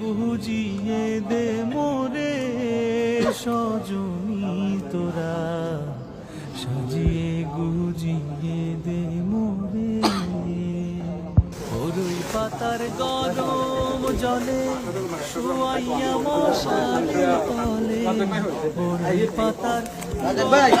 গুজিয়ে দে মোরে সজনী তোরা সাজিয়ে গুজিয়ে দে মোরে ওরই পাতার গরম জলে শুয়াইয়া মশারি তলে পাতার পাতার